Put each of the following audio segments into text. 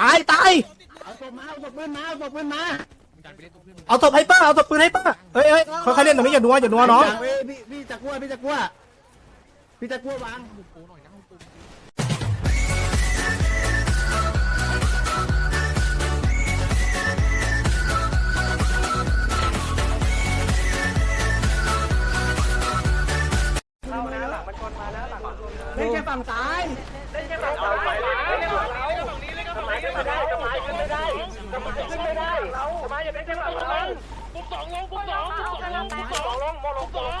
ตายตายเอาศพมาเอาศพปืนมาเอาศพปืนมาเอาศพให้ป้าเอาศพปืนให้ป้าเฮ้ยเฮ้ยค่อยๆเล่นตรงนี้อย่านัวอย่านัวน้องเฮ้ยพี่พี่จะกลัวพี่จะกลัวพี่จะกลัววางเล่นแค่ฝั่งซ้ายเไม่ได้สมัขึ้นไม่ได้สมัขึ้นไม่ได้สมัอยาเป็นแค่ฝังเราปุ๊บสองลงปุ๊บสองปุ๊บสองปุ๊บสองลงมอลงสอง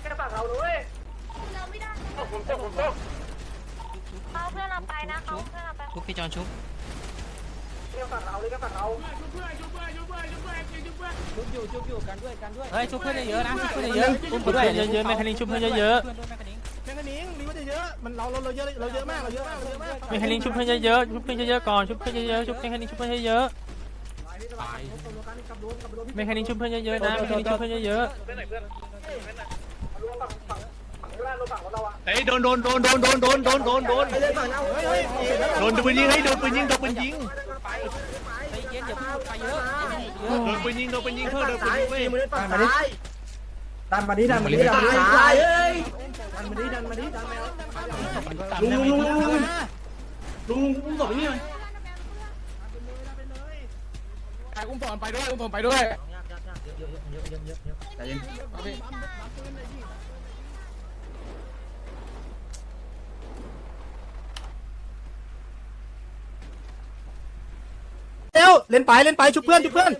แค่ฝังเราด้วยไม่ได้ผมเจ้ผมเจ้เขาเพื่อนเราไปนะเขาเพื่อนเราไปชุบพี่จอนชุบเรีฝังเราเลยก็ฝังเราชุบเพื่อนชุบเพื่อนชุบเพื่อนชุบอยู่ชุบอยู่กันด้วยกันด้วยเฮ้ยชุบเพื่อนเยอะนะชุบเพื่อนเยอะชุบเพื่อนเยอะๆแมคคานิชุบเพื่อนเยอะเยอะ มันเราเราเราเยอะเราเยอะมากเราเยอะมากเราเยอะมากๆแมคคานิงชุบเพื่อนเยอะๆชุบเพื่อนเยอะๆก่อนชุบเพื่อนเยอะๆชุบแมคคานิงชุบเพื่อนเยอะๆแมคคานิงชุบเพื่อนเยอะๆนะแมคคานิงชุบเพื่อนเยอะเฮ้ยโดนโดนโดนโดนโดนโดนโดนโดนโดนเฮ้ยเฮ้ยโดนปืนยิงให้โดนปืนยิงโดนปืนยิงๆใจเย็นอย่าพูดไปเยอะโดนปืนยิงโดนปืนยิงเพื่อโดนปืนยิงเว้ยดันมาดิดันมาดิดันมาดิดันมาดิเอ้ยดันมาดิดันมาดิดันมา ลุงลุงลุงลุงลุงลุงลุงศพนี่หน่อยอุ้มผมไปด้วยอุ้มผมไปด้วยใจเย็นเร็วเล่นไปเล่นไปชุบเพื่อนชุบเพื่อน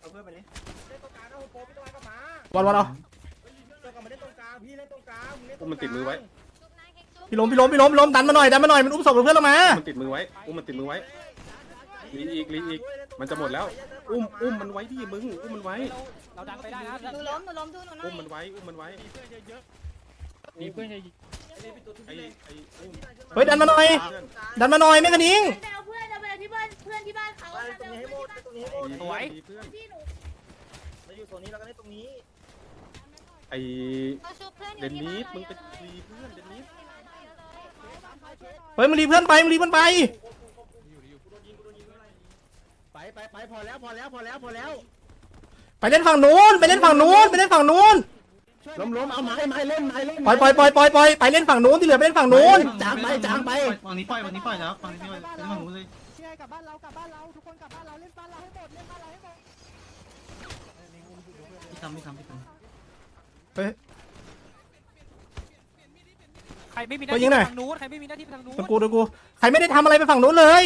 เอาเพื่อนไปดิวันวันเอา อุ้มมันติดมือไว้ชุบนายเค้กชุบพี่ล้มพี่ล้มพี่ล้มพี่ล้มดันมาหน่อยดันมาหน่อยมันอุ้มศพเพื่อนเรามา มันติดมือไว้ อุ้มมันติดมือไว้รีอีกรีอีก มันจะหมดแล้ว อุ้มอุ้มมันไว้ดิมึง อุ้มมันไว้ เราดันไปได้นะหนูล้มหนูล้มดูหนูหน่ออุ้มยมันไว้ อุ้มมันไว้มีเพื่อนไอ้ไอ้อุ้มเฮ้ยดันมาหน่อยเพื่อนดันมาหน่อยแม่กะนิงไปเอาเพื่อนเอาไปเอาที่บ้านเพื่อนที่บ้านเขาเอาไปเอาเพื่อนที่บ้านดีเพื่อนดีเพื่อนที่หนูเราอยู่โซนนี้เราก็เล่นตรงนี้ ไอ้เขาชุบเพื่อนอเดยู่นที่นิบ้านสเรามึงเยไปอะเลยรีเพื่อนเดนนิสเฮ้ยมึงรีเพื่อนไปมึงรีเพื่อนไป ไปไปไปพอแล้วพอแล้วพอแล้วพอแล้ว ไปเล่นฝั่งนู้นไปเล่นฝั่งนู้นไปเล่นฝั่งนู้นล้มล้มเอาไม้ไม้เล่นไม้เล่นปล่อยปล่อยปล่อยปล่อยปล่อยไปเล่นฝั่งนู้นที่เหลือไปเล่นฝั่งนู้นจางไปจางไปฝั่งนี้ปล่อยฝั่งนี้ปล่อยแล้วฝั่งนี้ปล่อยฝั่งนู้นเลยกลับบ้านเรากลับบ้านเราทุกคนกลับบ้านเราเล่นบ้านเราให้หมดเล่นบ้านเราให้หมดพี่ทำพี่ทำพี่ท เฮ้ย ใครไม่มีหน้าที่ทางนู้นใครไม่มีหน้าที่ทางนู้นตะกูตะกูใครไม่ได้ทำอะไรไปฝั่งนู้นเลย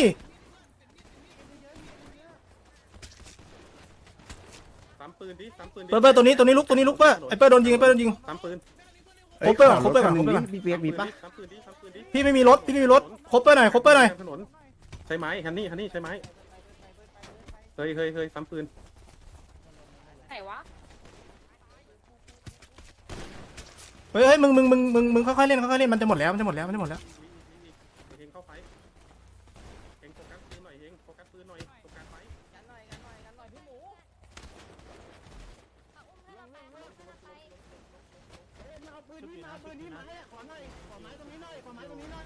ซ้ำปืนดิซ้ำปืนดิเปิดเปิดตัวนี้ตัวนี้ลุกตัวนี้ลุกเปอร์ไอ้เปอร์โดนยิงไอ้เปอร์โดนยิงซ้ำปืนครบเปอร์ก่อนครบเปอร์ก่อนครบเปอร์ก่อน พี่เปียกมีปะซ้ำปืนดิซ้ำปืนดิพี่ไม่มีรถพี่ไม่มีรถครบเปอร์หน่อยครบเปอร์หน่อยถนนใช้ไม้ฮันนี่ฮันนี่ใช้ไม้เคยเคยเคยซ้ำปืนไหนวะ เฮ้ยเฮ้ยมึงมึงมึงมึงมึงค่อยๆเล่นค่อยๆเล่นมันจะหมดแล้วมันจะหมดแล้วมันจะหมดแล้วเฮงเข้าไฟเฮงโฟกัสปืนหน่อยเฮงโฟกัสปืนหน่อยโฟกัสไฟเอาอุ้มเพื่อนเราไปเอาอุ้มเพื่อนเราไปปืนนี่มาปืนนี่มาขอหน่อยขอไม้ตรงนี้หน่อยขอไม้ตรงนี้หน่อย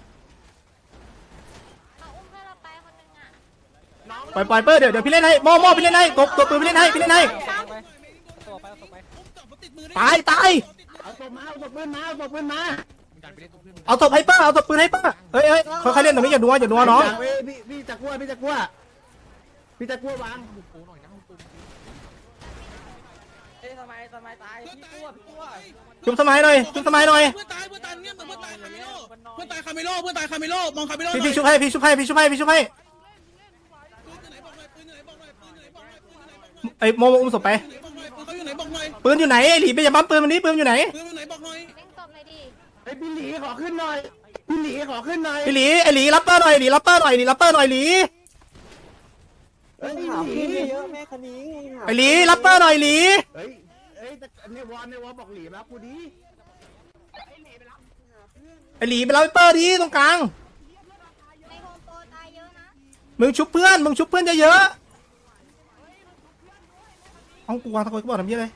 เอาอุ้มเพื่อนเราไปคนหนึงอะปล่อยปล่อยเปอร์เดี๋ยวเดี๋ยวพี่เล่นให้โม่โม่พี่เล่นให้กบกบปืนพี่เล่นให้พี่เล่นให้ตัวไปเอาตัวไปตายตาย เอาศพมาเอาศพปืนมาเอาศพปืนมาเอาศพให้ป้าเอาศพปืนให้ป้าเฮ้ยเฮ้ยค่อยๆเล่นตรงนี้อย่านัวอย่านัวน้องจางเว้ยพี่พี่จะกลัวพี่จะกลัวพี่จะกลัววางจุ่มสมัยหน่อยจุ่มสมัยหน่อยเพื่อนตายเพื่อนตายเงี้ยเหมือนเพื่อนตายคาเมโลเพื่อนตายคาเมโลเพื่อนตายคาเมโลมองคาเมโลหน่พี่อยพี่ชุบให้พี่ชุบให้พี่ชุบให้พี่ชุบให้ปืนอยู่ไหนบอกหน่อยปืนอยู่ไหนบอกหน่อยปืนอยู่ไหนบอกหน่อยปืนอยู่ไหนบอกหน่อยไอ้โมโมอุ้มศพไปปืนอยู่ไหนบอกหน่อยปืนอยู่ไหนไอ้หลีไปอย่าบั๊มปืนมันนี้ปืนอยู่ไหนปืน ไอ้พี่หลีขอขึ้นหน่อยพี่หลีขอขึ้นหน่อยไอ้หลีไอ้หลีรับเปอร์หน่อยหลีรับเปอร์หน่อยหลีรับเปอร์หน่อยหลีเฮ้ยพี่หลีไอ้หลีรับเปอร์หน่อยหลีเฮ้ยเฮ้ยแต่ในวอลในวอลบอกหลีมากูดีไอ้หลีไปรับไอ้เปอร์ดีตรงกลางในโฮมโปรตายเยอะนะมึงชุบเพื่อนมึงชุบเพื่อนเยอะๆเอากูวางตะโกนกูบอกทำเยี่ยเลย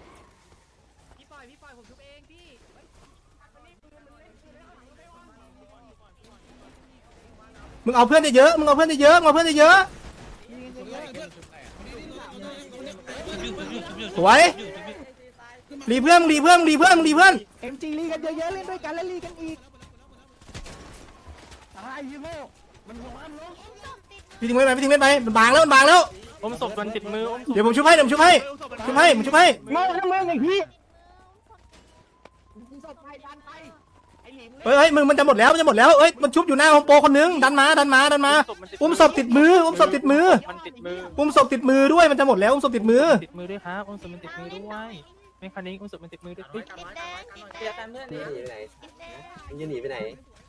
มึงเอาเพื่อนเยอะๆมึงเอาเพื่อนเยอะๆมึงเอาเพื่อนเยอะๆสวยรีเพื่อนมึงรีเพื่อนมึงรีเพื่อนมึงรีเพื่อนเอ็มจีลีกันเยอะๆเล่นด้วยกันแล้วลีกันอีกตายยี่โม่มันหัวมันลงพี่ทิ้งไว้ไหมพี่ทิ้งไว้ไหมมันบางแล้วมันบางแล้วอมศพมันติดมืออมศพเดี๋ยวผมช่วยให้เดี๋ยวผมช่วยให้ช่วยให้ผมช่วยให้โม่ทั้งเมืองไอ้พี่ เฮ้ยเฮ้ยมึงมันจะหมดแล้วมันจะหมดแล้วเอ้ยมันชุบอยู่หน้าโฮมโปรคนนึงดันมาดันมาดันมา อุ้มศพติดมือ อุ้มศพติดมือ มันติดมืออุ้มศพติดมือด้วยมันจะหมดแล้วอุ้มศพติดมือ ติดมือด้วยครับอมศพมันติดมือด้วยไม่คันนี้อมศพมันติดมือด้วยเฮ้ยติดแดงติดแดงติดแดงมึงจะหนีไปไหน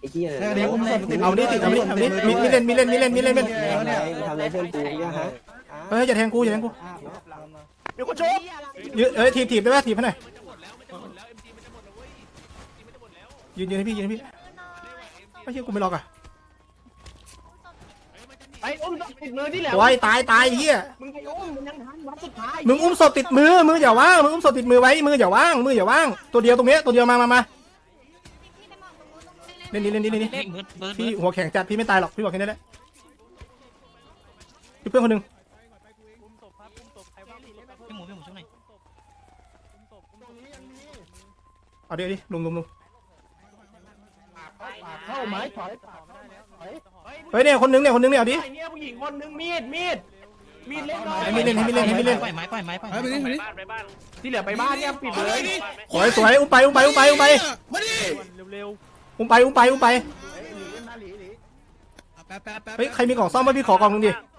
ไอ้เหี้ยเดี๋ยวอุ้มศพติดเอาดิติดเอาดิเอาดิมีมีเล่นมีเล่นมีเล่นมีเล่นมีเล่นมึงทำอะไรเพื่อนกูเนี่ยฮะเฮ้ยอย่าแทงกูอย่าแทงกูเดี๋ยวกูชกยืนเอ้ยถีบถีบได้ไหมถีบให้หน่อย ยืนยืนให้พี่ยืนให้พี่ไม่ใช่กูไม่ล็อกอะไอ้อุ้มศพติดมือที่แหลโอ้ยตายตายเฮียมึงไอ้อุ้มมันยังทันวัดสุดท้ายมึงอุ้มศพติดมือมืออย่าว่างมึงอุ้มศพติดมือไว้มืออย่าว่างมืออย่าว่างตัวเดียวตรงเนี้ยตัวเดียวมามามาพี่ได้บอกตรงนู้นตรงนู้นเล่นดิเล่นดิเล่นดิพี่หัวแข็งจัดพี่ไม่ตายหรอกพี่บอกแค่นี้แหละดูเพื่อนคนหนึ่งอุ้มศพครับอุ้มศพใครว่างอุ้มศพครับพี่หมูพี่หมูช่วยหน่อยอุ้มศพอุ้มศพเอาดิเอาดิลุมลุมลุมเข้า ไม้ถอยเฮ้ยเนี่ยคนหนึงเนี่ยคนหนึงเนี่ยเอาดิไอ้เนี่ยผู้หญิงคนนึงมีดมีดมีดเล่นหน่อยให้มีเล่นให้มีเล่นให้มีเล่นปล่อยไม้ปล่อยไม้ปล่อยไปไปนี่ไปนี่ที่เหลือไปบ้านเนี่ยปิดเลยสวยสวยอุ้มไปอุ้มไปอุ้มไปอุ้มไปมาดิเร็วอุ้มไปอุ้มไปอุ้มไปแป๊บแป๊บแป๊บเฮ้ยใครมีกล่องซ่อมไหมพี่ขอกล่องหนึงดิๆ